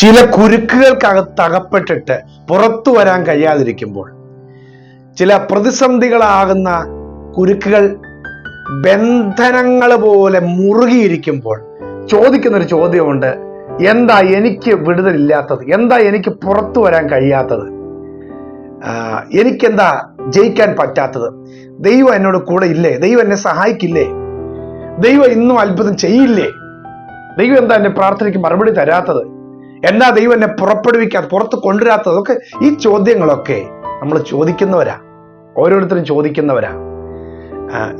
ചില കുരുക്കുകൾക്കകത്ത് അകപ്പെട്ടിട്ട് പുറത്തു വരാൻ കഴിയാതിരിക്കുമ്പോൾ ചില പ്രതിസന്ധികളാകുന്ന കുരുക്കുകൾ ബന്ധനങ്ങൾ പോലെ മുറുകിയിരിക്കുമ്പോൾ ചോദിക്കുന്നൊരു ചോദ്യമുണ്ട് എന്താ എനിക്ക് വിടുതലില്ലാത്തത്? എന്താ എനിക്ക് പുറത്തു വരാൻ കഴിയാത്തത്? എനിക്കെന്താ ജയിക്കാൻ പറ്റാത്തത്? ദൈവം എന്നോട് കൂടെ ഇല്ലേ? ദൈവം എന്നെ സഹായിക്കില്ലേ? ദൈവം ഇന്നും അത്ഭുതം ചെയ്യില്ലേ? ദൈവം എന്താ എന്നെ പ്രാർത്ഥനയ്ക്ക് മറുപടി തരാത്തത്? എന്താ ദൈവം എന്നെ പുറപ്പെടുവിക്കാത്ത പുറത്ത് കൊണ്ടുവരാത്തതൊക്കെ ഈ ചോദ്യങ്ങളൊക്കെ നമ്മൾ ചോദിക്കുന്നവരാ. ഓരോരുത്തരും ചോദിക്കുന്നവരാ.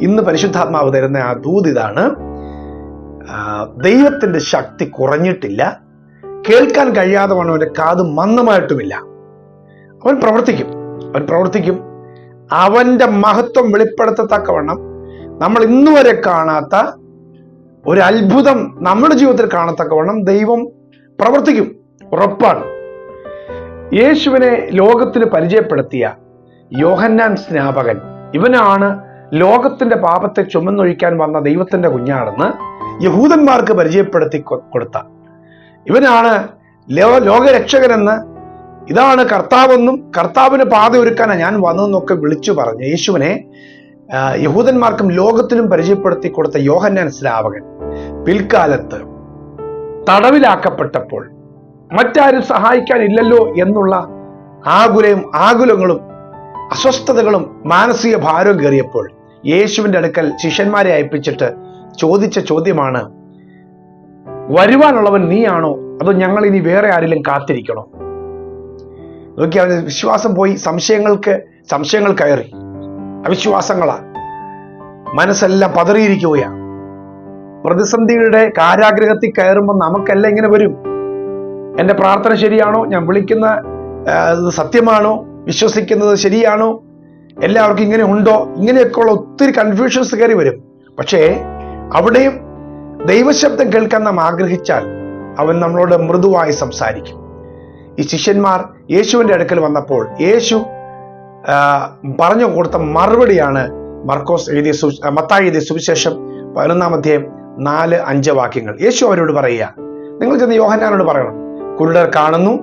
ഇന്ന് പരിശുദ്ധാത്മാവ് തരുന്ന ആ ദൂത് ഇതാണ്. ദൈവത്തിന്റെ ശക്തി കുറഞ്ഞിട്ടില്ല. കേൾക്കാൻ കഴിയാതെ വേണം അവന്റെ കാത് മന്ദമായിട്ടുമില്ല. അവൻ പ്രവർത്തിക്കും. അവൻ പ്രവർത്തിക്കും. അവന്റെ മഹത്വം വെളിപ്പെടുത്തത്തക്കവണ്ണം നമ്മൾ ഇന്നുവരെ കാണാത്ത ഒരു അത്ഭുതം നമ്മുടെ ജീവിതത്തിൽ കാണത്തക്കവണ്ണം ദൈവം പ്രവർത്തിക്കും. ഉറപ്പാണ്. യേശുവിനെ ലോകത്തിന് പരിചയപ്പെടുത്തിയ യോഹന്നാൻ സ്നാപകൻ ഇവനാണ് ലോകത്തിന്റെ പാപത്തെ ചുമന്നൊഴിക്കാൻ വന്ന ദൈവത്തിന്റെ കുഞ്ഞാണെന്ന് യഹൂദന്മാർക്ക് പരിചയപ്പെടുത്തി കൊടുത്ത. ഇവനാണ് ലോകരക്ഷകനെന്ന് ഇതാണ് കർത്താവെന്നും കർത്താവിന് പാത ഒരുക്കാനാണ് ഞാൻ വന്നതെന്നൊക്കെ വിളിച്ചു പറഞ്ഞു യേശുവിനെ യഹൂദന്മാർക്കും ലോകത്തിനും പരിചയപ്പെടുത്തി കൊടുത്ത യോഹന്നാൻ സ്നാപകൻ പിൽക്കാലത്ത് തടവിലാക്കപ്പെട്ടപ്പോൾ മറ്റാരും സഹായിക്കാനില്ലല്ലോ എന്നുള്ള ആകുലയും ആകുലങ്ങളും അസ്വസ്ഥതകളും മാനസിക ഭാരവും കയറിയപ്പോൾ യേശുവിന്റെ അടുക്കൽ ശിഷ്യന്മാരെ അയപ്പിച്ചിട്ട് ചോദിച്ച ചോദ്യമാണ് വരുവാനുള്ളവൻ നീയാണോ? അതോ ഞങ്ങൾ ഇനി വേറെ ആരെങ്കിലും കാത്തിരിക്കണോ? നോക്കി അവന് വിശ്വാസം പോയി. സംശയങ്ങൾക്ക് സംശയങ്ങൾ കയറി. അവിശ്വാസങ്ങളാ. മനസ്സെല്ലാം പതറിയിരിക്കുകയാ. പ്രതിസന്ധിയുടെ കാരാഗ്രഹത്തിൽ കയറുമ്പോൾ നമുക്കല്ല ഇങ്ങനെ വരും. എന്റെ പ്രാർത്ഥന ശരിയാണോ? ഞാൻ വിളിക്കുന്ന സത്യമാണോ? വിശ്വസിക്കുന്നത് ശരിയാണോ? എല്ലാവർക്കും ഇങ്ങനെ ഉണ്ടോ? ഇങ്ങനെയൊക്കെ ഉള്ള ഒത്തിരി കൺഫ്യൂഷൻസ് കയറി വരും. പക്ഷേ അവിടെയും ദൈവശബ്ദം കേൾക്കാൻ നാം ആഗ്രഹിച്ചാൽ അവൻ നമ്മളോട് മൃദുവായി സംസാരിക്കും. ഈ ശിഷ്യന്മാർ യേശുവിന്റെ അടുക്കൽ വന്നപ്പോൾ യേശു പറഞ്ഞു കൊടുത്ത മറുപടിയാണ് മർക്കോസ് എഴുതിയ മത്തായി എഴുതിയ സുവിശേഷം പതിനൊന്നാം അധ്യായം നാല് അഞ്ച് വാക്യങ്ങൾ. യേശു അവരോട് പറയുക നിങ്ങൾ ചെന്ന് യോഹന്നാനോട് പറയണം. കുരുടർ കാണുന്നു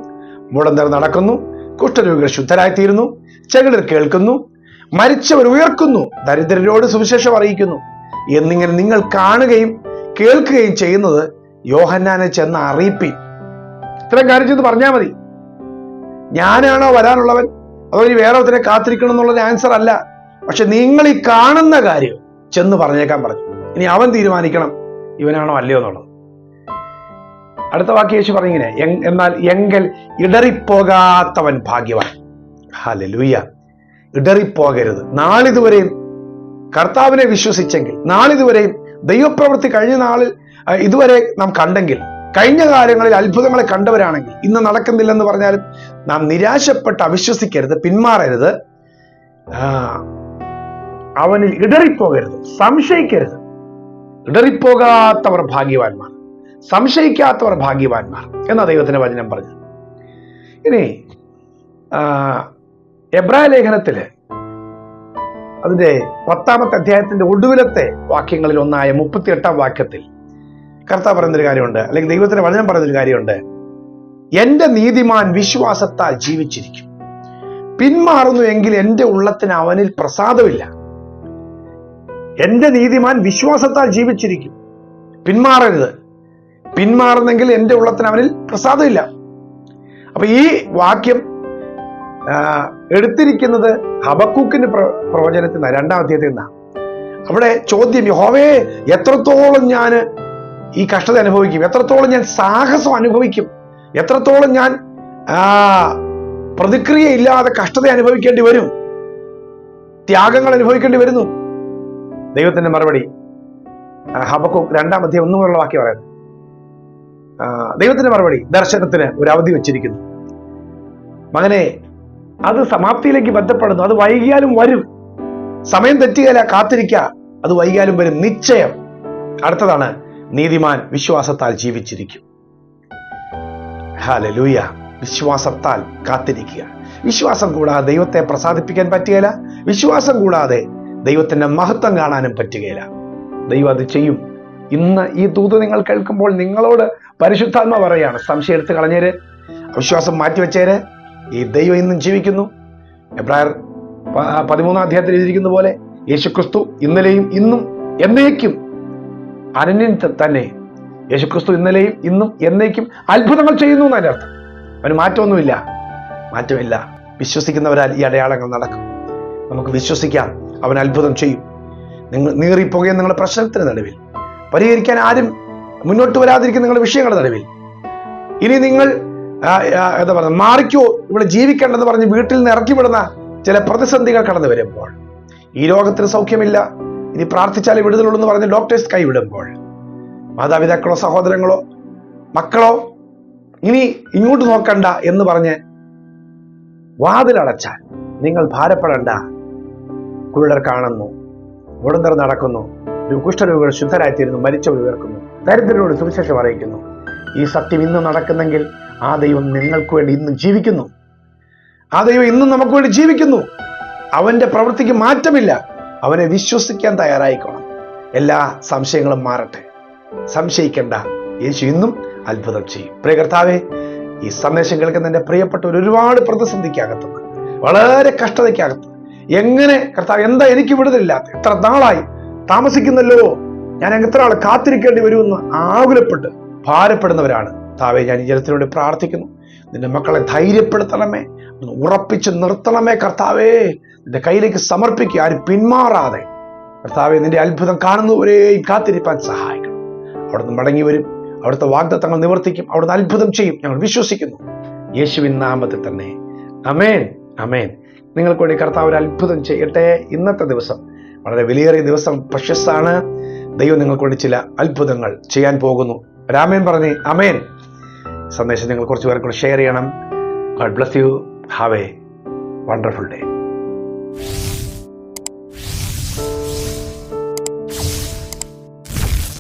മുടന്തർ നടക്കുന്നു കുഷ്ഠരോഗികൾ ശുദ്ധരായിത്തീരുന്നു ചെകിടർ കേൾക്കുന്നു മരിച്ചവർ ഉയർക്കുന്നു ദരിദ്രരോട് സുവിശേഷം അറിയിക്കുന്നു. എന്നിങ്ങനെ നിങ്ങൾ കാണുകയും കേൾക്കുകയും ചെയ്യുന്നത് യോഹന്നാനെ ചെന്ന് അറിയിപ്പി ഇത്തരം കാര്യം ചെന്ന് പറഞ്ഞാൽ മതി. ഞാനാണോ വരാനുള്ളവൻ? അതോ ഇനി വേറെ ഒത്തിനെ കാത്തിരിക്കണം എന്നുള്ളത് ആൻസർ അല്ല. പക്ഷെ നിങ്ങൾ ഈ കാണുന്ന കാര്യം ചെന്ന് പറഞ്ഞേക്കാൻ പറഞ്ഞു. ഇനി അവൻ തീരുമാനിക്കണം. ഇവനാണോ അല്ലയോ എന്നുള്ളത്. അടുത്ത വാക്ക് യേശു പറഞ്ഞിങ്ങനെ "എങ്- എന്നാൽ എങ്കിൽ ഇടറിപ്പോകാത്തവൻ ഭാഗ്യവാൻ. ഹല്ലേലൂയ. ഇടറിപ്പോകരുത്. നാളിതുവരെയും കർത്താവിനെ വിശ്വസിച്ചെങ്കിൽ നാളിതുവരെയും ദൈവപ്രവൃത്തി കഴിഞ്ഞ നാളിൽ ഇതുവരെ നാം കണ്ടെങ്കിൽ കഴിഞ്ഞ കാലങ്ങളിൽ അത്ഭുതങ്ങളെ കണ്ടവരാണെങ്കിൽ ഇന്ന് നടക്കുന്നില്ലെന്ന് പറഞ്ഞാലും നാം നിരാശപ്പെട്ട് അവിശ്വസിക്കരുത് പിന്മാറരുത്. അവനിൽ ഇടറിപ്പോകരുത് സംശയിക്കരുത്. ഇടറിപ്പോകാത്തവർ ഭാഗ്യവാന്മാർ സംശയിക്കാത്തവർ ഭാഗ്യവാന്മാർ എന്ന ദൈവത്തിന്റെ വചനം പറഞ്ഞു ഇനി എബ്രാ ലേഖനത്തിൽ അതിന്റെ പത്താമത്തെ അധ്യായത്തിന്റെ ഒടുവിലത്തെ വാക്യങ്ങളിൽ ഒന്നായ മുപ്പത്തി എട്ടാം വാക്യത്തിൽ കർത്താവ് പറയുന്നൊരു കാര്യമുണ്ട് അല്ലെങ്കിൽ ദൈവത്തിന്റെ വചനം പറയുന്നൊരു കാര്യമുണ്ട്. എന്റെ നീതിമാൻ വിശ്വാസത്താൽ ജീവിച്ചിരിക്കും. പിന്മാറുന്നു എങ്കിൽ എന്റെ ഉള്ളത്തിന് അവനിൽ പ്രസാദമില്ല. എന്റെ നീതിമാൻ വിശ്വാസത്താൽ ജീവിച്ചിരിക്കും. പിന്മാറരുത്. പിന്മാറുന്നെങ്കിൽ എന്റെ ഉള്ളത്തിന് അവനിൽ പ്രസാദമില്ല. അപ്പൊ ഈ വാക്യം എടുത്തിരിക്കുന്നത് ഹബക്കൂക്കിന്റെ പ്ര- പ്രവചനത്തിൽ നിന്നാണ് രണ്ടാം അധ്യായത്തിൽ നിന്നാണ് അവിടെ ചോദ്യം യഹോവേ എത്രത്തോളം ഞാൻ ഈ കഷ്ടത അനുഭവിക്കും? എത്രത്തോളം ഞാൻ സാഹസം അനുഭവിക്കും? എത്രത്തോളം ഞാൻ പ്രതിക്രിയ ഇല്ലാതെ കഷ്ടത അനുഭവിക്കേണ്ടി വരും? ത്യാഗങ്ങൾ അനുഭവിക്കേണ്ടി വരുന്നു? ദൈവത്തിന്റെ മറുപടി ഹബക്കു രണ്ടാം അധ്യായം ഒന്നും മുതലുള്ള വാക്യം പറയുന്നത് ദൈവത്തിന്റെ മറുപടി ദർശനത്തിന് ഒരു അവധി വെച്ചിരിക്കുന്നു. മകനെ അത് സമാപ്തിയിലേക്ക് ബന്ധപ്പെടുന്നു. അത് വൈകിയാലും വരും. സമയം തെറ്റുകയില്ല കാത്തിരിക്ക. അത് വൈകിയാലും വരും. നിശ്ചയം. അടുത്തതാണ് നീതിമാൻ വിശ്വാസത്താൽ ജീവിച്ചിരിക്കും. ഹാലലൂയ വിശ്വാസത്താൽ കാത്തിരിക്കുക. വിശ്വാസം കൂടാതെ ദൈവത്തെ പ്രസാദിപ്പിക്കാൻ പറ്റുകയില്ല. വിശ്വാസം കൂടാതെ ദൈവത്തിന്റെ മഹത്വം കാണാനും പറ്റുകയില്ല. ദൈവം അത് ചെയ്യും. ഇന്ന് ഈ ദൂത് നിങ്ങൾ കേൾക്കുമ്പോൾ നിങ്ങളോട് പരിശുദ്ധാത്മ പറയാണ് സംശയം എടുത്ത് കളഞ്ഞേര്. അവിശ്വാസം മാറ്റിവെച്ചേര് ഈ ദൈവം ഇന്നും ജീവിക്കുന്നു. എബ്രായർ പതിമൂന്നാം അധ്യായത്തിൽ എഴുതിയിരിക്കുന്ന പോലെ യേശുക്രിസ്തു ഇന്നലെയും ഇന്നും എന്നേക്കും അനന്യൻ തന്നെ. യേശുക്രിസ്തു ഇന്നലെയും ഇന്നും എന്നേക്കും അത്ഭുതങ്ങൾ ചെയ്യുന്നു എന്നതിന്റെ അർത്ഥം. അവന് മാറ്റമൊന്നുമില്ല. മാറ്റമില്ല. വിശ്വസിക്കുന്നവരാൽ ഈ അടയാളങ്ങൾ നടക്കും. നമുക്ക് വിശ്വസിക്കാം. അവൻ അത്ഭുതം ചെയ്യും. നിങ്ങൾ നീറിപ്പോകുകയും നിങ്ങളുടെ പ്രശ്നത്തിന് നടുവിൽ. പരിഹരിക്കാൻ ആരും മുന്നോട്ട് വരാതിരിക്കുന്ന നിങ്ങളുടെ വിഷയങ്ങളുടെ നടുവിൽ. ഇനി നിങ്ങൾ എന്താ പറയുക മാറിക്കോ. ഇവിടെ ജീവിക്കേണ്ടെന്ന് പറഞ്ഞ് വീട്ടിൽ നിന്ന് ഇറക്കി വിടുന്ന ചില പ്രതിസന്ധികൾ കടന്നു വരുമ്പോൾ ഈ രോഗത്തിന് സൗഖ്യമില്ല. ഇനി പ്രാർത്ഥിച്ചാൽ വിടുതലുള്ളൂ എന്ന് പറഞ്ഞ് ഡോക്ടേഴ്സ് കൈവിടുമ്പോൾ മാതാപിതാക്കളോ സഹോദരങ്ങളോ മക്കളോ ഇനി ഇങ്ങോട്ട് നോക്കണ്ട എന്ന് പറഞ്ഞ് വാതിലടച്ചാൽ നിങ്ങൾ ഭാരപ്പെടണ്ട കുരുടർ കാണുന്നു. മുടന്തർ നടക്കുന്നു. കുഷ്ഠരോഗികൾ ശുദ്ധരായിത്തീരുന്നു. മരിച്ചവർ ഉയർക്കുന്നു. ദരിദ്രരോട് സുവിശേഷം അറിയിക്കുന്നു. ഈ സത്യം ഇന്നും നടക്കുന്നെങ്കിൽ ആ ദൈവം നിങ്ങൾക്ക് വേണ്ടി ഇന്നും ജീവിക്കുന്നു. ആ ദൈവം ഇന്നും നമുക്ക് വേണ്ടി ജീവിക്കുന്നു. അവന്റെ പ്രവൃത്തിക്ക് മാറ്റമില്ല. അവനെ വിശ്വസിക്കാൻ തയ്യാറായിക്കോണം. എല്ലാ സംശയങ്ങളും മാറട്ടെ. സംശയിക്കേണ്ട. യേശു ഇന്നും അത്ഭുതം ചെയ്യും. പ്രിയ കർത്താവെ ഈ സന്ദേശം കേൾക്കുന്ന എന്റെ പ്രിയപ്പെട്ടവർ ഒരുപാട് പ്രതിസന്ധിക്കകത്തുനിന്ന് വളരെ കഷ്ടതയ്ക്കകത്ത് എങ്ങനെ കർത്താവ് എന്താ എനിക്ക് വിടുതലില്ലാത്ത? എത്ര നാളായി താമസിക്കുന്നല്ലോ. ഞാൻ എത്ര ആൾ കാത്തിരിക്കേണ്ടി വരുമെന്ന് ആകുലപ്പെട്ട് ഭാരപ്പെടുന്നവരാണ്. താവേ ഞാൻ ഈ ജനത്തിനോട് പ്രാർത്ഥിക്കുന്നു. നിന്റെ മക്കളെ ധൈര്യപ്പെടുത്തണമേ. ഉറപ്പിച്ച് നിർത്തണമേ കർത്താവേ. നിന്റെ കയ്യിലേക്ക് സമർപ്പിക്കുക ആരും പിന്മാറാതെ. കർത്താവെ നിന്റെ അത്ഭുതം കാണുന്നവരെയും കാത്തിരിപ്പാൻ സഹായിക്കണം. അവിടുന്ന് മടങ്ങി വരും. അവിടുത്തെ വാഗ്ദത്തങ്ങൾ നിവർത്തിക്കും. അവിടുന്ന് അത്ഭുതം ചെയ്യും. ഞങ്ങൾ വിശ്വസിക്കുന്നു. യേശുവിൻ നാമത്തിൽ തന്നെ. അമേൻ അമേൻ നിങ്ങൾക്ക് വേണ്ടി കർത്താവ് ഒരു അത്ഭുതം ചെയ്യട്ടെ ഇന്നത്തെ ദിവസം. വളരെ വിലയേറിയ ദിവസം പ്രശസ്താണ്. ദൈവം നിങ്ങൾക്ക് വേണ്ടി ചില അത്ഭുതങ്ങൾ ചെയ്യാൻ പോകുന്നു. രാമേൻ പറഞ്ഞ് അമേൻ സന്ദേശം നിങ്ങൾ കുറച്ച് പേർക്ക് ഷെയർ ചെയ്യണം. God bless you have a wonderful day